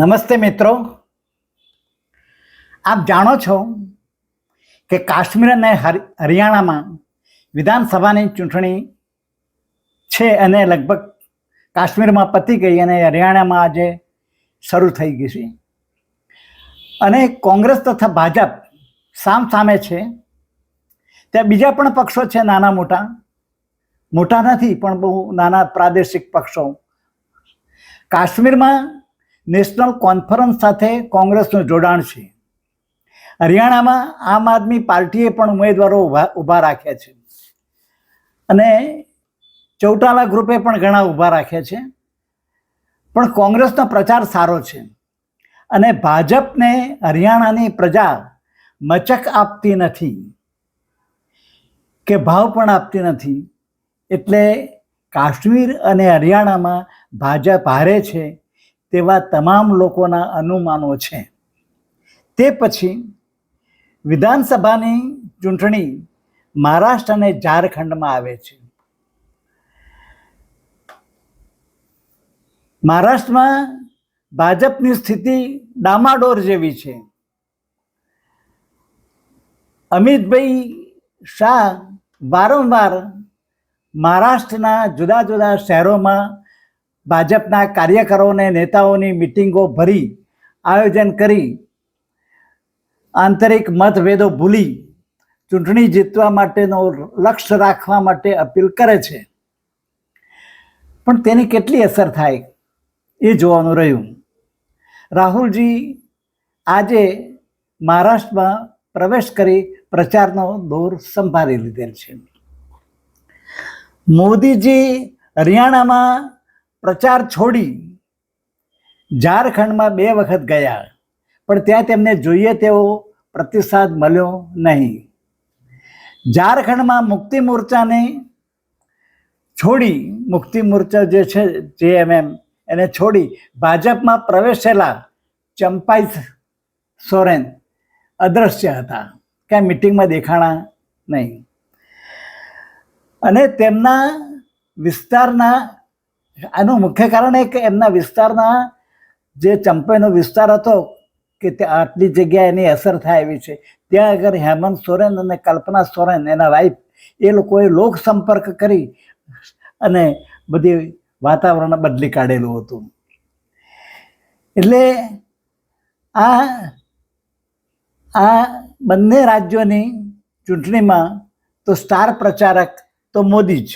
નમસ્તે મિત્રો. આપ જાણો છો કે કાશ્મીર અને હરિ- હરિયાણામાં વિધાનસભાની ચૂંટણી છે અને લગભગ કાશ્મીરમાં પતી ગઈ અને હરિયાણામાં આજે શરૂ થઈ ગઈ છે. અને કોંગ્રેસ તથા ભાજપ સામ સામે છે. ત્યાં બીજા પણ પક્ષો છે નાના મોટા. મોટા નથી પણ બહુ નાના પ્રાદેશિક પક્ષો. કાશ્મીરમાં નેશનલ કોન્ફરન્સ સાથે કોંગ્રેસનું જોડાણ છે. હરિયાણામાં આમ આદમી પાર્ટીએ પણ ઉમેદવારો ઊભા રાખ્યા છે. અને ચૌટાલા ગ્રુપે પણ ઘણા ઊભા રાખ્યા છે. પણ કોંગ્રેસનો પ્રચાર સારો છે. અને ભાજપને હરિયાણાની પ્રજા મચક આપતી નથી. કે ભાવ પણ આપતી નથી. એટલે કાશ્મીર અને હરિયાણામાં ભાજપ હારે છે. તેવા તમામ લોકોના અનુમાનો છે. તે પછી વિધાનસભાની ચૂંટણી મહારાષ્ટ્ર અને ઝારખંડમાં આવે છે. મહારાષ્ટ્રમાં ભાજપની સ્થિતિ ડામાડોર જેવી છે. અમિતભાઈ શાહ વારંવાર મહારાષ્ટ્રના જુદા જુદા શહેરોમાં ભાજપના કાર્યકરોને નેતાઓની મિટિંગો ભરી, આયોજન કરી, આંતરિક મતભેદો ભૂલી, ચૂંટણી જીતવા માટેનો લક્ષ્ય રાખવા માટે અપીલ કરે છે. પણ તેની કેટલી અસર થાય એ જોવાનું રહ્યું. રાહુલજી આજે મહારાષ્ટ્રમાં પ્રવેશ કરી પ્રચારનો દોર સંભાળી લીધેલ છે. મોદીજી હરિયાણામાં પ્રચાર છોડી ઝારખંડમાં બે વખત ગયા, પણ ત્યાં તેમને જોઈએ તેવો પ્રતિસાદ મળ્યો નહીં. ઝારખંડમાં મુક્તિ મોરચાને છોડી, મુક્તિ મોરચા જે છે, જે એમ એમ, એને છોડી ભાજપમાં પ્રવેશેલા ચંપાઈ સોરેન અદ્રશ્ય હતા. ક્યાં મિટિંગમાં દેખાણા નહીં. અને તેમના વિસ્તારના આનું મુખ્ય કારણ એ કે એમના વિસ્તારના જે ચંપેનો વિસ્તાર હતો કે ત્યાં આટલી જગ્યાએ એની અસર થાય એવી છે. ત્યાં આગળ હેમંત સોરેન અને કલ્પના સોરેન, એના વાઇફ એ લોકોએ લોક સંપર્ક કરી અને બધી વાતાવરણ બદલી કાઢેલું હતું. એટલે આ આ બંને રાજ્યોની ચૂંટણીમાં તો સ્ટાર પ્રચારક તો મોદી જ.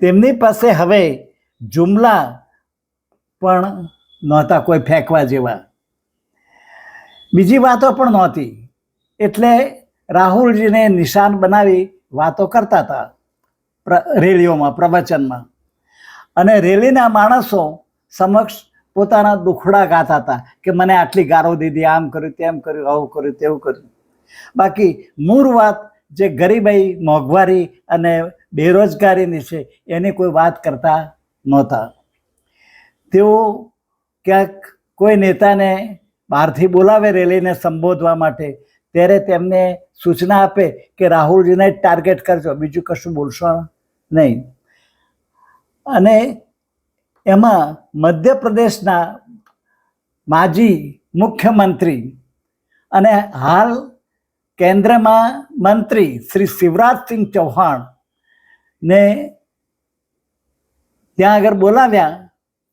તેમની પાસે હવે જુમલા પણ નહોતા, કોઈ ફેંકવા જેવા. બીજી વાતો પણ નહોતી. એટલે રાહુલજીને નિશાન બનાવી વાતો કરતા હતા રેલીઓમાં, પ્રવચનમાં. અને રેલીના માણસો સમક્ષ પોતાના દુખડા ગાતા હતા કે મને આટલી ગારો દીધી, આમ કર્યું, તેમ કર્યું, આવું કર્યું, તેવું કર્યું. બાકી મૂળ વાત જે ગરીબાઈ મોંઘવારી અને બેરોજગારીની છે, એની કોઈ વાત કરતા નહોતા. તેઓ ક્યાંક કોઈ નેતાને બહારથી બોલાવે રેલીને સંબોધવા માટે, ત્યારે તેમને સૂચના આપે કે રાહુલજીને ટાર્ગેટ કરજો, બીજું કશું બોલશો નહીં. અને એમાં મધ્યપ્રદેશના માજી મુખ્યમંત્રી અને હાલ કેન્દ્રમાં મંત્રી શ્રી શિવરાજસિંહ ચૌહાણ ને ત્યાં આગળ બોલાવ્યા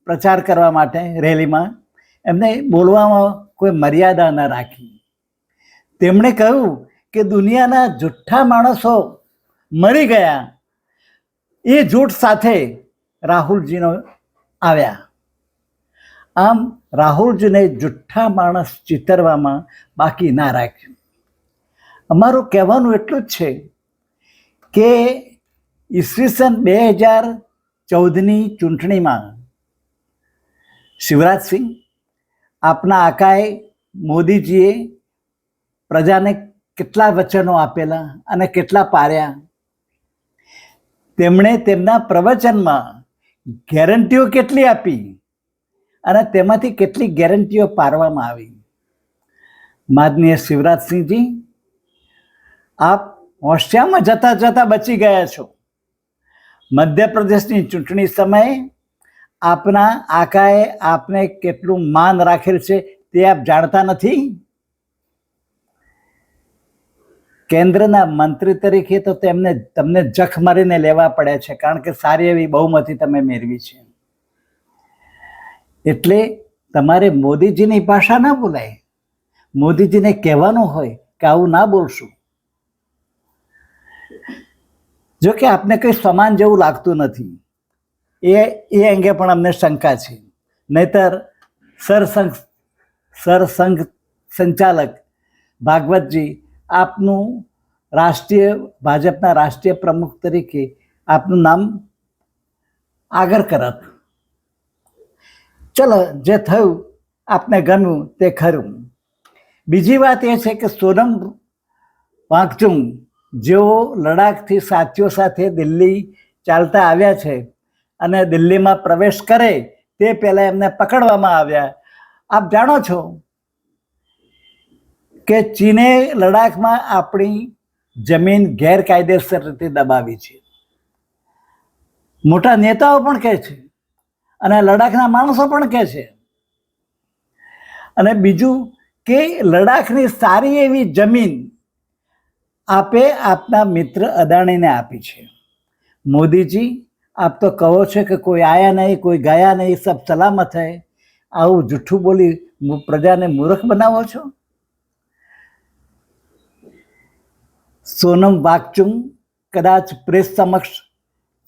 પ્રચાર કરવા માટે રેલીમાં. એમને બોલવામાં કોઈ મર્યાદા ન રાખી. તેમણે કહ્યું કે દુનિયાના જુઠ્ઠા માણસો મરી ગયા. એ જૂઠ સાથે રાહુલજીનો આવ્યા. આમ રાહુલજીને જુઠ્ઠા માણસ ચિતરવામાં બાકી ના રાખ્યું. અમારું કહેવાનું એટલું જ છે કે ઈસવીસન બે હજાર ચૌદની ચૂંટણીમાં શિવરાજસિંહ આપના આકાએ મોદીજીએ પ્રજાને કેટલા વચનો આપેલા અને કેટલા પાર્યા તેમણે તેમના પ્રવચનમાં ગેરંટીઓ કેટલી આપી અને તેમાંથી કેટલી ગેરંટીઓ પાડવામાં આવી. માનનીય શિવરાજસિંહજી, આપ હોશિયામાં જતા જતા બચી ગયા છો. મધ્યપ્રદેશની ચૂંટણી સમયે આપના આકાએ આપને કેટલું માન રાખેલ છે તે આપ જાણતા નથી? કેન્દ્રના મંત્રી તરીકે તો તેમને, તમને જખ મારીને લેવા પડે છે, કારણ કે સારી એવી બહુમતી તમે મેળવી છે. એટલે તમારે મોદીજીની ભાષા ના બોલાય. મોદીજીને કહેવાનું હોય કે આવું ના બોલશું. જો કે આપને કંઈ સમાન જેવું લાગતું નથી. એ એ અંગે પણ અમને શંકા છે. નહીતર સરસંઘ સરસંઘ સંચાલક ભાગવતજી આપનું રાષ્ટ્રીય, ભાજપના રાષ્ટ્રીય પ્રમુખ તરીકે આપનું નામ આગળ કરત. ચલો, જે થયું આપને ગમ્યું તે ખરું. બીજી વાત એ છે કે સોનમ વાંકચુંગ જેઓ લડાખથી સાથીઓ સાથે દિલ્હી ચાલતા આવ્યા છે અને દિલ્હીમાં પ્રવેશ કરે તે પહેલાં એમને પકડવામાં આવ્યા. આપ જાણો છો કે ચીને લડાખમાં આપણી જમીન ગેરકાયદેસર રીતે દબાવી છે. મોટા નેતાઓ પણ કહે છે અને લડાખના માણસો પણ કહે છે. અને બીજું કે લડાખની સારી એવી જમીન આપે આપના મિત્ર અદાણીને આપી છે. મોદીજી, આપ તો કહો છો કે કોઈ આયા નહીં, કોઈ ગયા નહીં, સબ સલામત હૈ. આવું જૂઠું બોલી પ્રજાને મૂર્ખ બનાવો છો? સોનમ વાગચુંગ કદાચ પ્રેસ સમક્ષ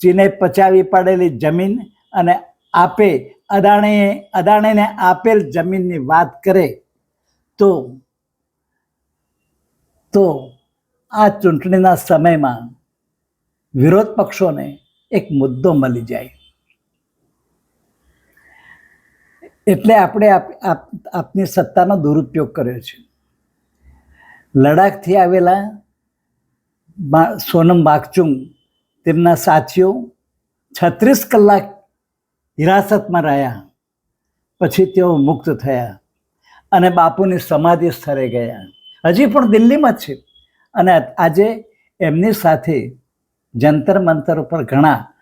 ચીને પચાવી પાડેલી જમીન અને આપે અદાણીએ, અદાણીને આપેલ જમીનની વાત કરે તો તો આ ચૂંટણીના સમયમાં વિરોધ પક્ષોને એક મુદ્દો મળી જાય. એટલે આપણે આપ- આપ- આપની સત્તાનો દુરુપયોગ કર્યો છે. લડાખથી આવેલા સોનમ બાગચુંગ, તેમના સાથીઓ છત્રીસ કલાક હિરાસતમાં રહ્યા. પછી તેઓ મુક્ત થયા અને બાપુની સમાધિ સ્થળે ગયા. હજી પણ દિલ્હીમાં જ છે. અને આજે એમની સાથે જંતર મંતર ઉપર ઘણા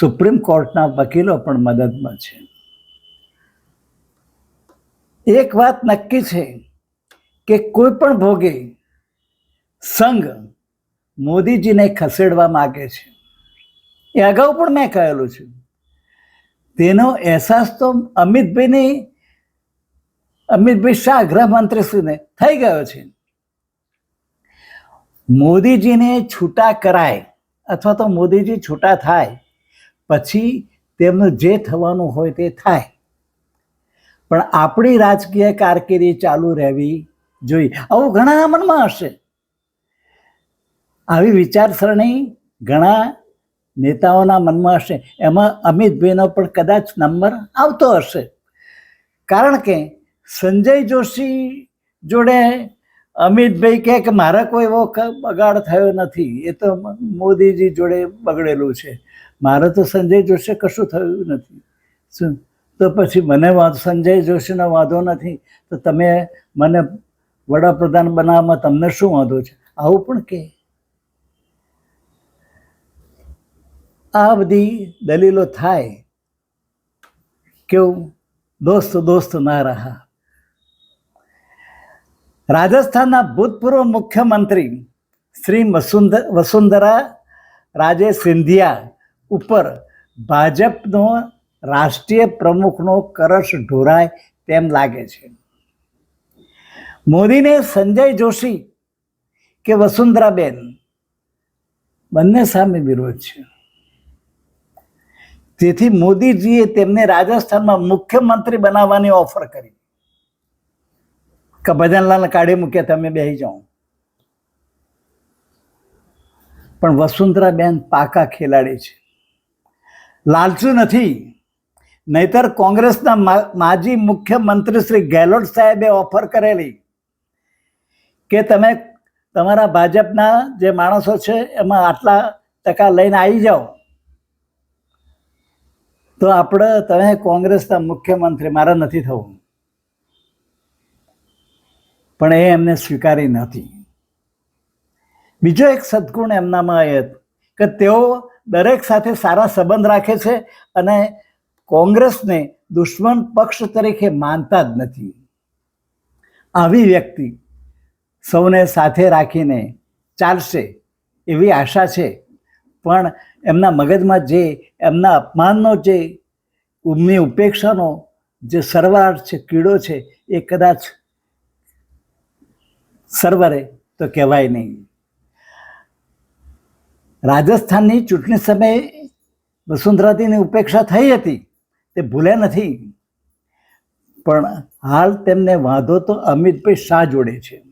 સુપ્રીમ કોર્ટના વકીલો પણ મદદમાં છે. એક વાત નક્કી છે કે કોઈ પણ ભોગે સંઘ મોદીજીને ખસેડવા માગે છે. એ અગાઉ પણ મેં કહેલું છે. તેનો અહેસાસ તો અમિતભાઈની, અમિતભાઈ શાહ ગૃહમંત્રીશ્રીને થઈ ગયો છે. મોદીજીને છૂટા કરાય અથવા તો મોદીજી છૂટા થાય, પછી તેમનું જે થવાનું હોય તે થાય. પણ આપણી રાજકીય કારકિર્દી ચાલુ રહેવી જોઈએ. આવું ઘણાના મનમાં હશે. આવી વિચારસરણી ઘણા નેતાઓના મનમાં હશે. એમાં અમિતભાઈનો પણ કદાચ નંબર આવતો હશે. કારણ કે સંજય જોશી જોડે અમિતભાઈ કહે કે મારા કોઈ એવો બગાડ થયો નથી. એ તો મોદીજી જોડે બગડેલું છે. મારે તો સંજય જોશી કશું થયું નથી. શું? તો પછી મને વાંધો સંજય જોશીનો વાંધો નથી. તો તમે મને વડાપ્રધાન બનાવવામાં તમને શું વાંધો છે? આવું પણ કે આ બધી દલીલો થાય. કેવું? દોસ્ત દોસ્ત ના રહા. રાજસ્થાનના ભૂતપૂર્વ મુખ્યમંત્રી શ્રી વસુંધ વસુંધરા રાજે સિંધિયા ઉપર ભાજપનો રાષ્ટ્રીય પ્રમુખનો કરશ ઢોરાય તેમ લાગે છે. મોદીને સંજય જોશી કે વસુંધરાબેન? બંને સામે વિરોધ છે. તેથી મોદીજીએ તેમને રાજસ્થાનમાં મુખ્યમંત્રી બનાવવાની ઓફર કરી. કે ભજનલાલ કાઢી મૂકે, તમે બેસી જાઓ. પણ વસુંધરાબેન પાકા ખેલાડી છે. લાલચુ નથી. નહીતર કોંગ્રેસના માજી મુખ્યમંત્રી શ્રી ગેહલોત સાહેબે ઓફર કરેલી કે તમે તમારા ભાજપના જે માણસો છે, એમાં આટલા ટકા લઈને આવી જાઓ. તો આપણે, તમે કોંગ્રેસના મુખ્યમંત્રી, મારે નથી થવું. પણ એ એમને સ્વીકારી નથી. બીજો એક સદગુણ એમનામાં એ કે તેઓ દરેક સાથે સારા સંબંધ રાખે છે અને કોંગ્રેસને દુશ્મન પક્ષ તરીકે માનતા જ નથી. આવી વ્યક્તિ સૌને સાથે રાખીને ચાલશે એવી આશા છે. પણ એમના મગજમાં જે એમના અપમાનનો જે ઉમની ઉપેક્ષાનો જે સરવાળ છે, કીડો છે, એ કદાચ સરવરે તો કહેવાય નહીં. રાજસ્થાનની ચૂંટણી સમયે વસુંધરાજીની ઉપેક્ષા થઈ હતી, તે ભૂલે નથી. પણ હાલ તેમને વાંધો તો અમિતભાઈ શાહ જોડે છે.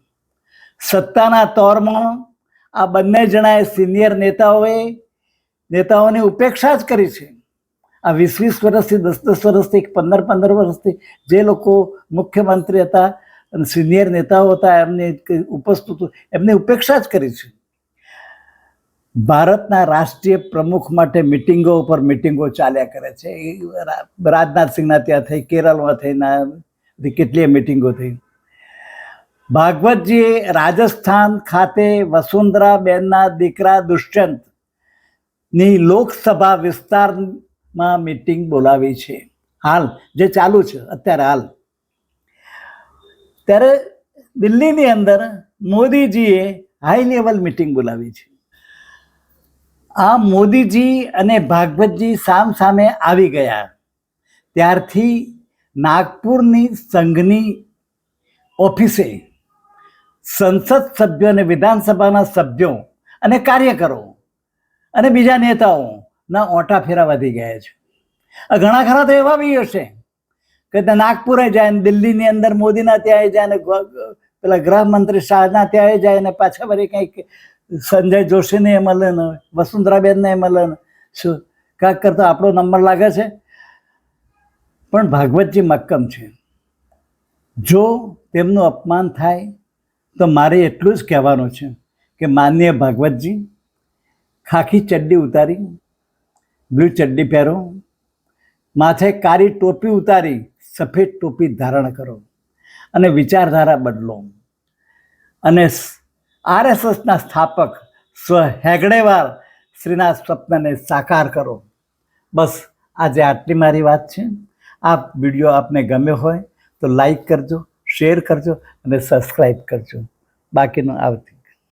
સત્તાના તોરમાં આ બંને જણાએ સિનિયર નેતાઓએ નેતાઓની ઉપેક્ષા જ કરી છે. આ વીસ વીસ વર્ષથી, દસ દસ વર્ષથી, પંદર પંદર વર્ષથી જે લોકો મુખ્યમંત્રી હતા અને સિનિયર નેતાઓ હતા, એમને ઉપસ્થિત એમની ઉપેક્ષા જ કરી છે. ભારતના રાષ્ટ્રીય પ્રમુખ માટે મિટિંગો ઉપર મિટિંગો ચાલ્યા કરે છે. રાજનાથસિંહના રાજનાથ સિંહના ત્યાં થઈ, કેરળમાં થઈના કેટલીય મિટિંગો થઈ. ભાગવતજીએ રાજસ્થાન ખાતે વસુંધરાબેનના દીકરા દુષ્યંતની લોકસભા વિસ્તારમાં મિટિંગ બોલાવી છે. હાલ, જે ચાલુ છે, અત્યારે હાલ. ત્યારે દિલ્હીની અંદર મોદીજીએ હાઈ લેવલ મિટિંગ બોલાવી છે. આ મોદીજી અને ભાગવતજી સામ સામે આવી ગયા. ત્યારથી નાગપુરની સંઘની ઓફિસે સંસદ સભ્યો અને વિધાનસભાના સભ્યો અને કાર્યકરો અને બીજા નેતાઓના ઓટા ફેરા વધી ગયા છે. ઘણા ખરા તો એવા બી હશે. કે નાગપુરે જાય ને દિલ્હીની અંદર મોદીના ત્યાં જાય ને પેલા ગૃહમંત્રી શાહના ત્યાં જાય ને પાછા વળી કંઈક સંજય જોશીને મળે ને, વસુંધરાબેનને મળે ને. શું? કાંક કરતા આપણો નંબર લાગે છે? પણ ભાગવતજી મક્કમ છે. જો તેમનું અપમાન થાય, તો મારે એટલું જ કહેવાનું છે કે માન્ય ભાગવતજી, ખાખી ચડ્ડી ઉતારી, બ્લુ ચડ્ડી પહેરો, માથે કાળી ટોપી ઉતારી સફેદ ટોપી ધારણ કરો અને વિચારધારા બદલો. અને આરએસએસના સ્થાપક સ્વ હેગડેવાર શ્રીના સ્વપ્નને સાકાર કરો. બસ આજે આટલી મારી વાત છે. આ વીડિયો આપને ગમ્યો હોય તો લાઈક કરજો, શેર કરજો અને સબસ્ક્રાઈબ કરજો. બાકીનું આવતી.